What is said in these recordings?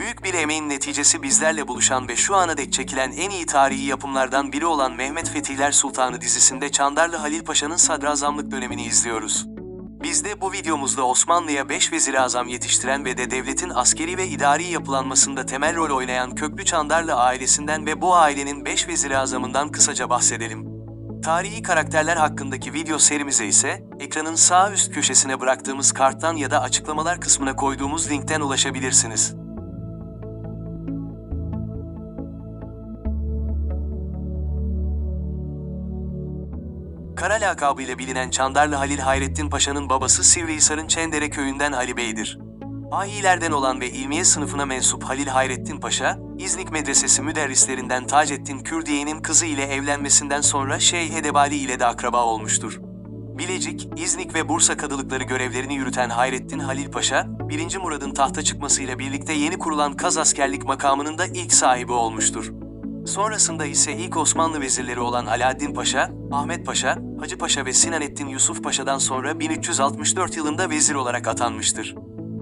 Büyük bir emeğin neticesi bizlerle buluşan ve şu ana dek çekilen en iyi tarihi yapımlardan biri olan Mehmet Fetihler Sultanı dizisinde Çandarlı Halil Paşa'nın sadrazamlık dönemini izliyoruz. Biz de bu videomuzda Osmanlı'ya 5 vezir azam yetiştiren ve de devletin askeri ve idari yapılanmasında temel rol oynayan Köklü Çandarlı ailesinden ve bu ailenin 5 vezir azamından kısaca bahsedelim. Tarihi karakterler hakkındaki video serimize ise ekranın sağ üst köşesine bıraktığımız karttan ya da açıklamalar kısmına koyduğumuz linkten ulaşabilirsiniz. Kara lakabıyla bilinen Çandarlı Halil Hayrettin Paşa'nın babası Sivrihisar'ın Çendere köyünden Ali Bey'dir. Ahilerden olan ve ilmiye sınıfına mensup Halil Hayrettin Paşa, İznik Medresesi müderrislerinden Taceddin Kürdiye'nin kızı ile evlenmesinden sonra Şeyh Edebali ile de akraba olmuştur. Bilecik, İznik ve Bursa kadılıkları görevlerini yürüten Hayrettin Halil Paşa, 1. Murad'ın tahta çıkmasıyla birlikte yeni kurulan Kaz askerlik makamının da ilk sahibi olmuştur. Sonrasında ise ilk Osmanlı vezirleri olan Alaaddin Paşa, Ahmet Paşa, Hacı Paşa ve Sinanettin Yusuf Paşa'dan sonra 1364 yılında vezir olarak atanmıştır.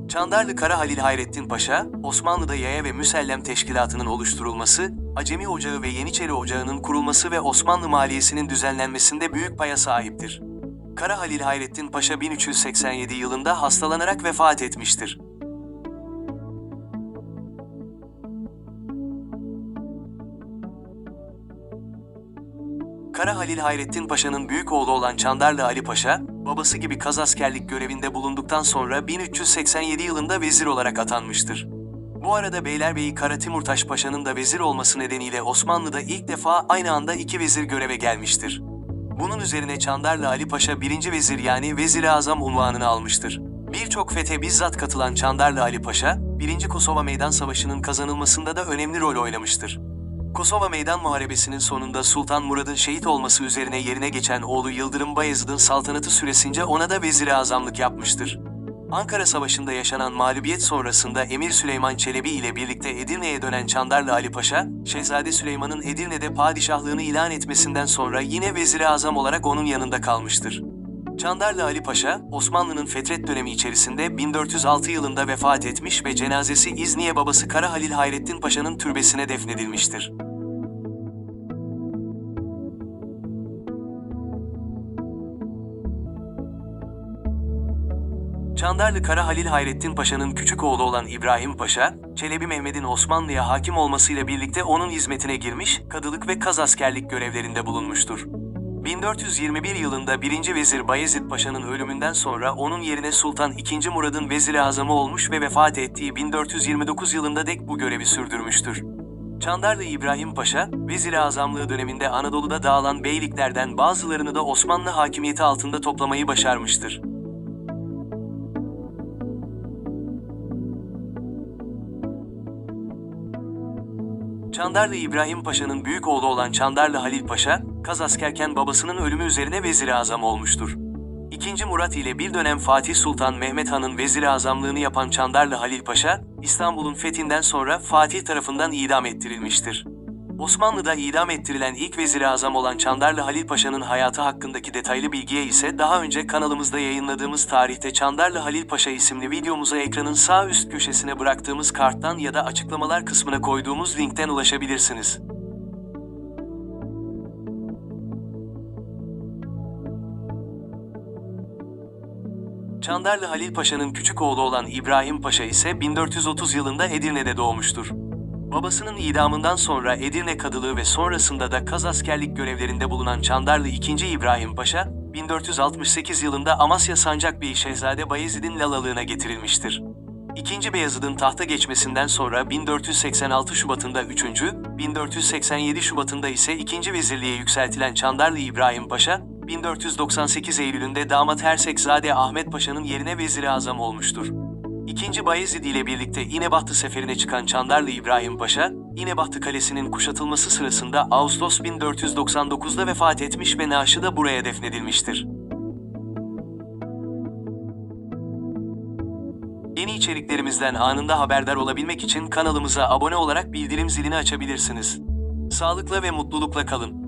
Çandarlı Kara Halil Hayrettin Paşa, Osmanlı'da yaya ve müsellem teşkilatının oluşturulması, Acemi Ocağı ve Yeniçeri Ocağı'nın kurulması ve Osmanlı maliyesinin düzenlenmesinde büyük paya sahiptir. Kara Halil Hayrettin Paşa 1387 yılında hastalanarak vefat etmiştir. Kara Halil Hayrettin Paşa'nın büyük oğlu olan Çandarlı Ali Paşa, babası gibi kaz askerlik görevinde bulunduktan sonra 1387 yılında vezir olarak atanmıştır. Bu arada Beylerbeyi Kara Timurtaş Paşa'nın da vezir olması nedeniyle Osmanlı'da ilk defa aynı anda iki vezir göreve gelmiştir. Bunun üzerine Çandarlı Ali Paşa birinci vezir yani Vezir-i Azam unvanını almıştır. Birçok fethe bizzat katılan Çandarlı Ali Paşa, 1. Kosova Meydan Savaşı'nın kazanılmasında da önemli rol oynamıştır. Kosova Meydan Muharebesi'nin sonunda Sultan Murad'ın şehit olması üzerine yerine geçen oğlu Yıldırım Bayezid'in saltanatı süresince ona da vezir-i azamlık yapmıştır. Ankara Savaşı'nda yaşanan mağlubiyet sonrasında Emir Süleyman Çelebi ile birlikte Edirne'ye dönen Çandarlı Ali Paşa, Şehzade Süleyman'ın Edirne'de padişahlığını ilan etmesinden sonra yine vezir-i azam olarak onun yanında kalmıştır. Çandarlı Ali Paşa, Osmanlı'nın fetret dönemi içerisinde 1406 yılında vefat etmiş ve cenazesi İzniye babası Kara Halil Hayrettin Paşa'nın türbesine defnedilmiştir. Çandarlı Kara Halil Hayrettin Paşa'nın küçük oğlu olan İbrahim Paşa, Çelebi Mehmet'in Osmanlı'ya hakim olmasıyla birlikte onun hizmetine girmiş, kadılık ve kaz askerlik görevlerinde bulunmuştur. 1421 yılında 1. Vezir Bayezid Paşa'nın ölümünden sonra onun yerine Sultan II. Murad'ın vezir azamı olmuş ve vefat ettiği 1429 yılında dek bu görevi sürdürmüştür. Çandarlı İbrahim Paşa, vezir azamlığı döneminde Anadolu'da dağılan beyliklerden bazılarını da Osmanlı hakimiyeti altında toplamayı başarmıştır. Çandarlı İbrahim Paşa'nın büyük oğlu olan Çandarlı Halil Paşa, Kaz askerken babasının ölümü üzerine vezir azam olmuştur. İkinci Murat ile bir dönem Fatih Sultan Mehmet Han'ın vezir azamlığını yapan Çandarlı Halil Paşa, İstanbul'un fethinden sonra Fatih tarafından idam ettirilmiştir. Osmanlı'da idam ettirilen ilk vezir azam olan Çandarlı Halil Paşa'nın hayatı hakkındaki detaylı bilgiye ise daha önce kanalımızda yayınladığımız tarihte Çandarlı Halil Paşa isimli videomuza ekranın sağ üst köşesine bıraktığımız karttan ya da açıklamalar kısmına koyduğumuz linkten ulaşabilirsiniz. Çandarlı Halil Paşa'nın küçük oğlu olan İbrahim Paşa ise 1430 yılında Edirne'de doğmuştur. Babasının idamından sonra Edirne Kadılığı ve sonrasında da Kaz askerlik görevlerinde bulunan Çandarlı II. İbrahim Paşa, 1468 yılında Amasya Sancak Bey Şehzade Bayezid'in lalalığına getirilmiştir. İkinci Beyazıt'ın tahta geçmesinden sonra 1486 Şubat'ında 3. 1487 Şubat'ında ise 2. vezirliğe yükseltilen Çandarlı İbrahim Paşa, 1498 Eylül'ünde damat Hersekzade Ahmet Paşa'nın yerine vezir-i azam olmuştur. İkinci Bayezid ile birlikte İnebahtı seferine çıkan Çandarlı İbrahim Paşa, İnebahtı Kalesi'nin kuşatılması sırasında Ağustos 1499'da vefat etmiş ve naaşı da buraya defnedilmiştir. Yeni içeriklerimizden anında haberdar olabilmek için kanalımıza abone olarak bildirim zilini açabilirsiniz. Sağlıkla ve mutlulukla kalın.